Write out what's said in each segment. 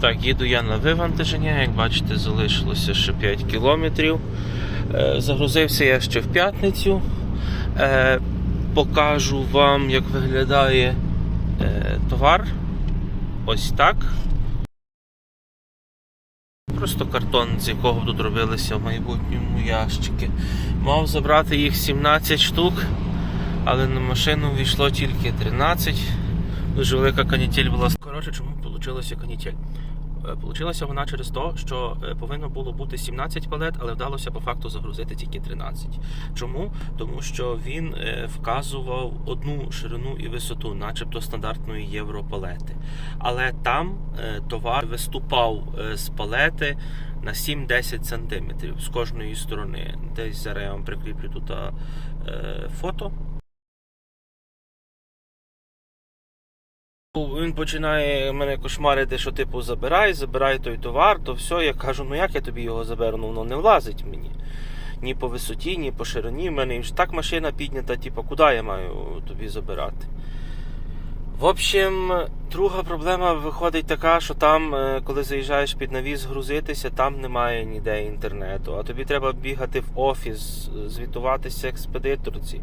Так, їду я на вивантаження, як бачите, залишилося ще 5 кілометрів. Е, Загрузився я ще в п'ятницю. Е, Покажу вам, як виглядає е, товар. Ось так. Просто картон, з якого тут робилися в майбутньому ящики. Мав забрати їх 17 штук, але на машину війшло тільки 13. Дуже велика канітель була. Коротше, чому вийшла канітель? Е, Получилася вона через те, що е, повинно було бути 17 палет, але вдалося по факту загрузити тільки 13. Чому? Тому що він е, вказував одну ширину і висоту, начебто стандартної європалети. Але там товар виступав з палети на 7-10 см з кожної сторони. Десь зараз я вам прикріплю тут фото. Він починає мене кошмарити, що типу забирай, забирай той товар, то все. Я кажу, ну як я тобі його заберу? Ну воно не влазить мені. Ні по висоті, ні по ширині. В мене так машина піднята, типу, куди я маю тобі забирати? В общем, друга проблема виходить така, що там, е, коли заїжджаєш під навіс грузитися, там немає ніде інтернету. А тобі треба бігати в офіс, звітуватися експедиторці,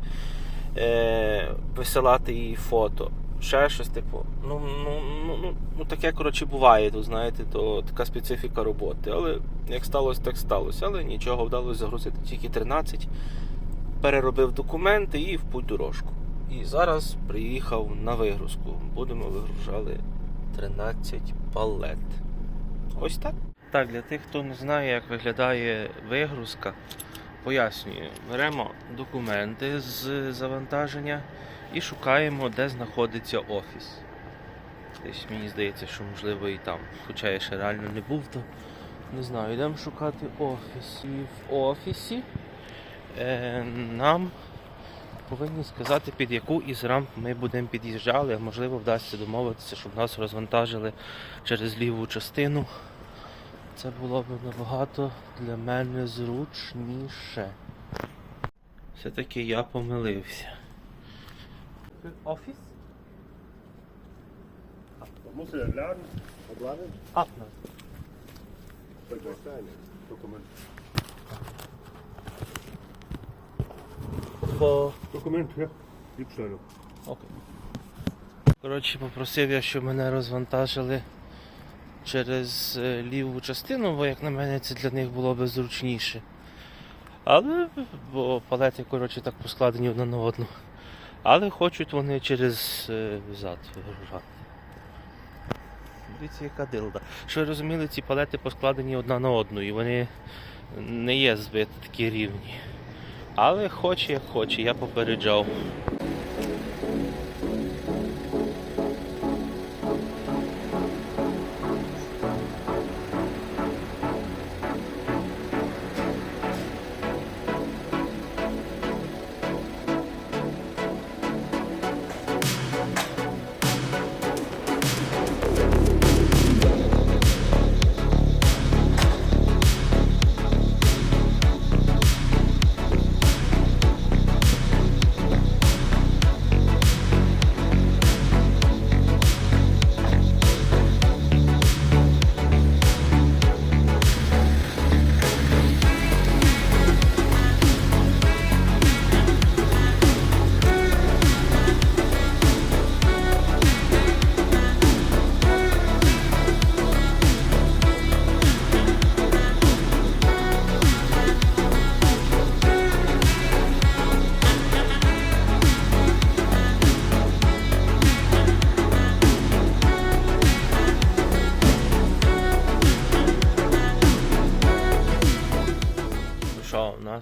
е, висилати їй фото. Ще щось, типу. Ну, ну, ну, ну, ну таке, коротше, буває тут, знаєте, то така специфіка роботи. Але як сталося, так сталося. Але нічого вдалося загрузити тільки 13. Переробив документи і в путь дорожку. І зараз приїхав на вигрузку. Будемо вигружали 13 палет. Ось так. Так, для тих, хто не знає, як виглядає вигрузка, пояснюю. Беремо документи з завантаження і шукаємо, де знаходиться офіс. Десь мені здається, що можливо і там. Хоча я ще реально не був, то не знаю, йдемо шукати офіс. І в офісі е, нам повинні сказати, під яку із рамп ми будемо під'їжджали, а можливо вдасться домовитися, щоб нас розвантажили через ліву частину. Це було б набагато для мене зручніше. Все-таки я помилився. Офіс? Dan moet je laden, opladen. Апна. Dat is zijn document. По Document, ja. Окей. Коротше, попросив я, щоб мене розвантажили через е, ліву частину, бо як на мене це для них було б зручніше. Але бо палети, коротше, так поскладені одна на одну. Але хочуть вони через е, зад вигружати. Дивіться, яка дилда. Що ви розуміли, ці палети поскладені одна на одну, і вони не є збито такі рівні. Але хоче як хоче, я попереджав.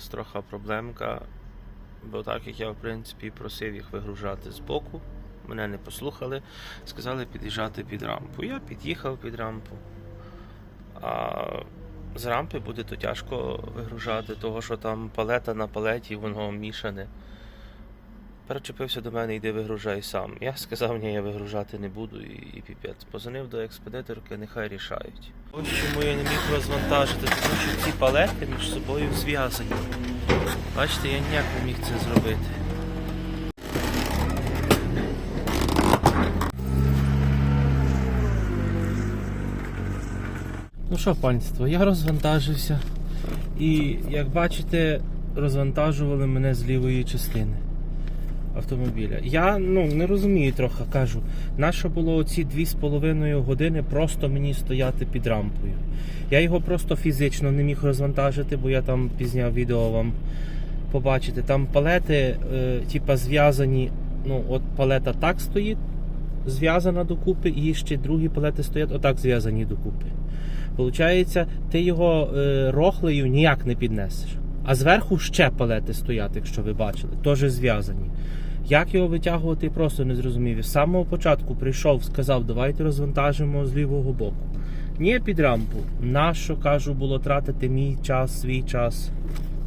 Нас трохи проблемка, бо так як я в принципі просив їх вигружати з боку, мене не послухали, сказали під'їжджати під рампу. Я під'їхав під рампу. А з рампи буде то тяжко вигружати, того що там палета на палеті, воно мішане. Перечепився до мене, йди вигружай сам. Я сказав, ні, я вигружати не буду і, і піпець. Позвонив до експедиторки, нехай рішають. Ось чому я не міг розвантажити, тому що ці палети між собою зв'язані. Бачите, я ніяк не міг це зробити. Ну що, панство, я розвантажився. І як бачите, розвантажували мене з лівої частини автомобіля. Я ну, не розумію трохи, кажу, нащо було оці 2,5 години просто мені стояти під рампою. Я його просто фізично не міг розвантажити, бо я там пізняв відео вам побачите. Там палети, е, типа, зв'язані. Ну, от палета так стоїть, зв'язана докупи, і ще другі палети стоять отак зв'язані докупи. Получається, ти його е, рохлею ніяк не піднесеш. А зверху ще палети стоять, якщо ви бачили, теж зв'язані. Як його витягувати, просто не зрозумів. З самого початку прийшов, сказав, давайте розвантажимо з лівого боку. Ні, під рампу. Нащо, кажу, було тратити мій час, свій час?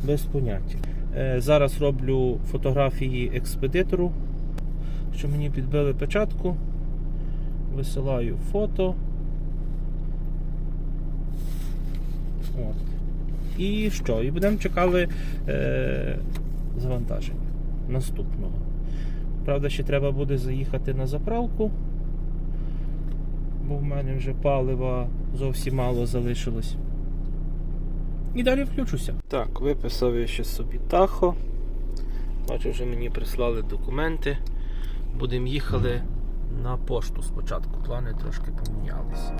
Без поняття. Е, зараз роблю фотографії експедитору, що мені підбили печатку. Висилаю фото. От. І що? І будемо чекали е, завантаження наступного. Правда, ще треба буде заїхати на заправку, бо в мене вже палива зовсім мало залишилось. І далі включуся. Так, виписав я ще собі тахо. Бачу, вже мені прислали документи. Будемо їхали на пошту спочатку. Плани трошки помінялися.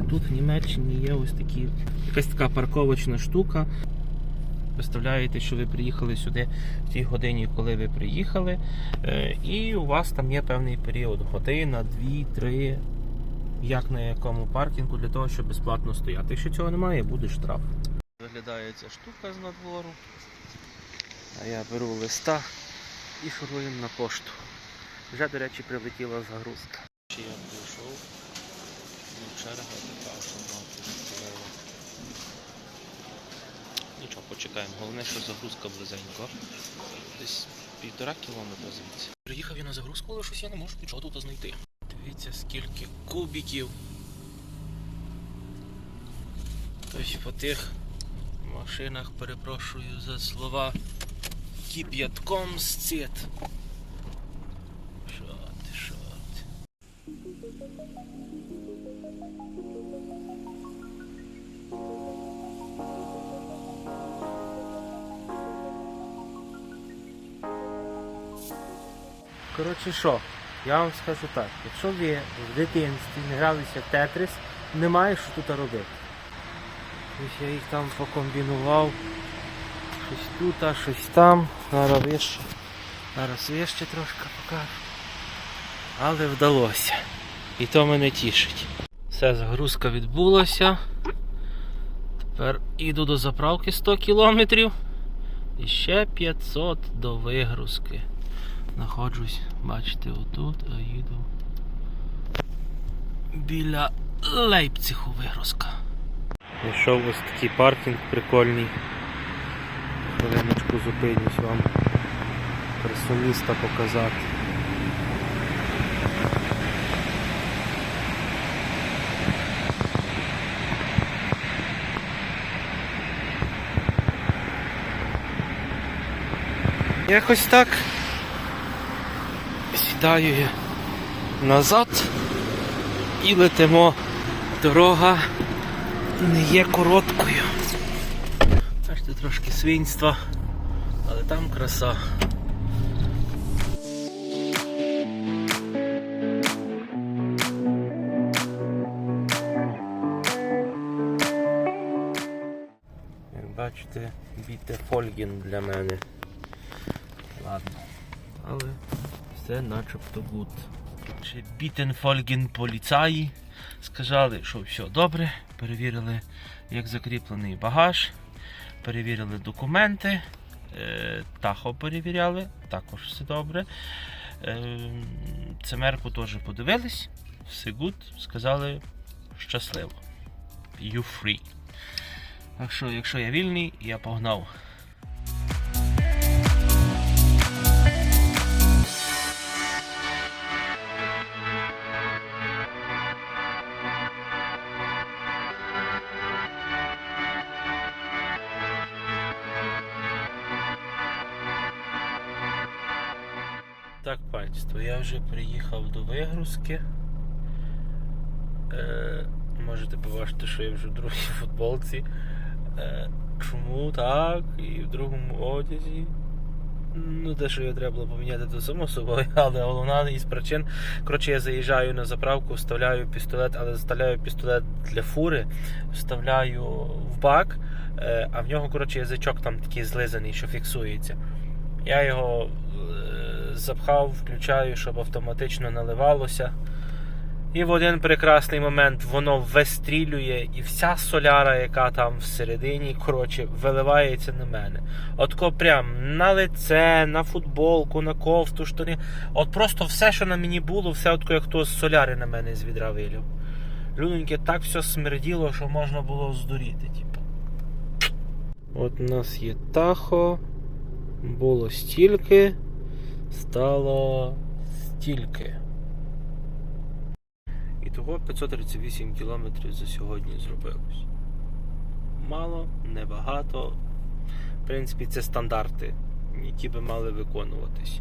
До. Тут в Німеччині є ось такі, якась така парковочна штука. Представляєте, що ви приїхали сюди в тій годині, коли ви приїхали, е, і у вас там є певний період година, дві, три, як на якому паркінгу, для того, щоб безплатно стояти. Якщо цього немає, буде штраф. Виглядає ця штука з надвору. А я беру листа і шуруємо на пошту. Вже, до речі, прилетіла загрузка. Чи я прийшов? Ну, черга така, що мати відповіла. Почекаємо. Головне, що загрузка близенько. Десь півтора кілометра звідси. Приїхав я на загрузку, але щось я не можу нічого тут знайти. Дивіться, скільки кубіків. Ось по тих машинах, перепрошую за слова, кип'ятком зцит. Коротше що, я вам скажу так, якщо ви в дитинстві не гралися в Тетрис, немає що тут робити. Ось я їх там покомбінував. Щось тут, а щось там. Зараз вище. Зараз вище трошки покажу. Але вдалося. І то мене тішить. Все, загрузка відбулася. Тепер іду до заправки 100 кілометрів. І ще 500 до вигрузки. Знаходжусь, бачите, отут, а їду біля Лейпцигу вигрузка. Знайшов ось такий паркінг прикольний. Хвилиночку зупинюсь вам красу показати. Якось так сідаю я назад і летимо. Дорога не є короткою. Бачите, трошки свинства, але там краса. Як бачите, біте фольгін для мене. Ладно. Але все начебто гуд. Ще Бітенфольген поліцаї сказали, що все добре. Перевірили, як закріплений багаж, перевірили документи, е, тахо перевіряли, також все добре. Е, Цемерку теж подивились, все гуд, сказали щасливо. You free. Так що, якщо я вільний, я погнав. Так, панство, я вже приїхав до вигрузки. Е, можете побачити, що я вже в другій футболці. Е, чому так? І в другому одязі. Ну, те, що його треба було поміняти, то само собою, але головна із причин. Коротше, я заїжджаю на заправку, вставляю пістолет, але вставляю пістолет для фури, вставляю в бак, е, а в нього, коротше, язичок там такий злизаний, що фіксується. Я його е, запхав, включаю, щоб автоматично наливалося. І в один прекрасний момент воно вистрілює, і вся соляра, яка там всередині, коротше, виливається на мене. Отко прям на лице, на футболку, на кофту, штани. От просто все, що на мені було, все отко, як хто з соляри на мене з відра вилів. Людоньки, так все смерділо, що можна було здуріти. Типу. От у нас є тахо. Було стільки, стало стільки. І того 538 кілометрів за сьогодні зробилось. Мало, небагато. В принципі, це стандарти, які би мали виконуватись.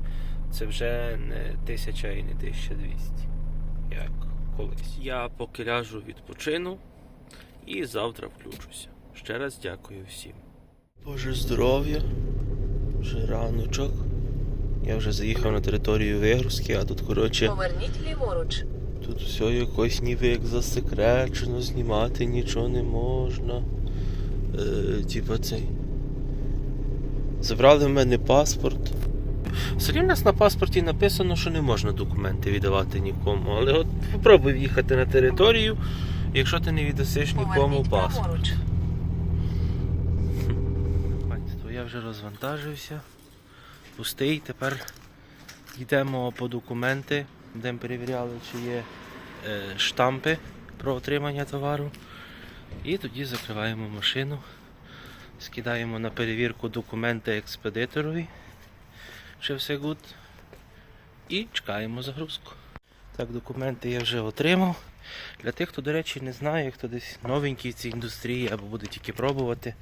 Це вже не 1000 і не 1200, як колись. Я поки ляжу відпочину і завтра включуся. Ще раз дякую всім. Боже здоров'я, вже раночок. Я вже заїхав на територію вигрузки, а тут, коротше. Поверніть ліворуч. Тут все якось ніби як засекречено, знімати нічого не можна. Е, типа цей. Забрали в мене паспорт. Все у нас на паспорті написано, що не можна документи віддавати нікому. Але от попробуй в'їхати на територію, якщо ти не віддасиш нікому паспорт. Я вже розвантажився. Пустий. Тепер йдемо по документи, де ми перевіряли, чи є е, штампи про отримання товару. І тоді закриваємо машину, скидаємо на перевірку документи експедиторові, чи все гуд. І чекаємо загрузку. Так, документи я вже отримав. Для тих, хто, до речі, не знає, хто десь новенький в цій індустрії або буде тільки пробувати.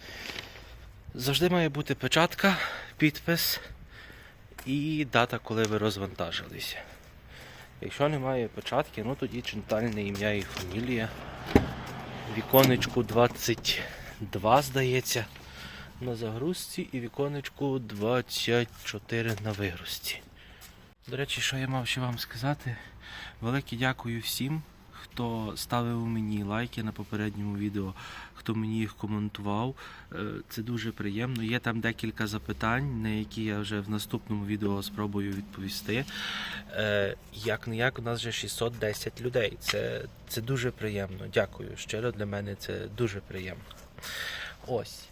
Завжди має бути печатка, підпис і дата, коли ви розвантажилися. Якщо немає печатки, ну тоді читальне ім'я і фамілія. Віконечку 22, здається, на загрузці і віконечку 24 на вигрузці. До речі, що я мав ще вам сказати? Велике дякую всім, хто ставив мені лайки на попередньому відео, хто мені їх коментував. Е, Це дуже приємно. Є там декілька запитань, на які я вже в наступному відео спробую відповісти. Як не як, у нас вже 610 людей. Це, це дуже приємно. Дякую. Щиро для мене це дуже приємно. Ось.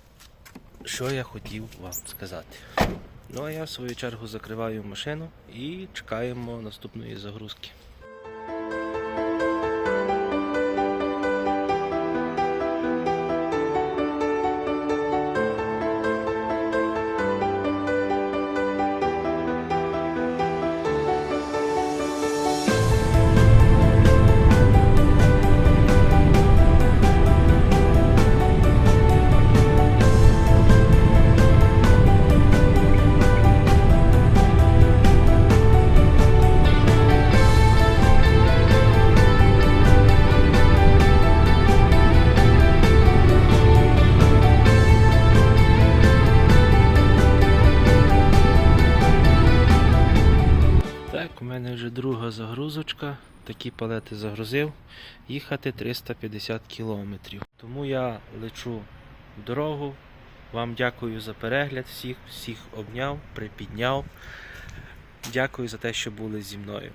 Що я хотів вам сказати. Ну а я в свою чергу закриваю машину і чекаємо наступної загрузки. Загрузочка. Такі палети загрузив. Їхати 350 кілометрів. Тому я лечу в дорогу. Вам дякую за перегляд. Всіх, всіх обняв, припідняв. Дякую за те, що були зі мною.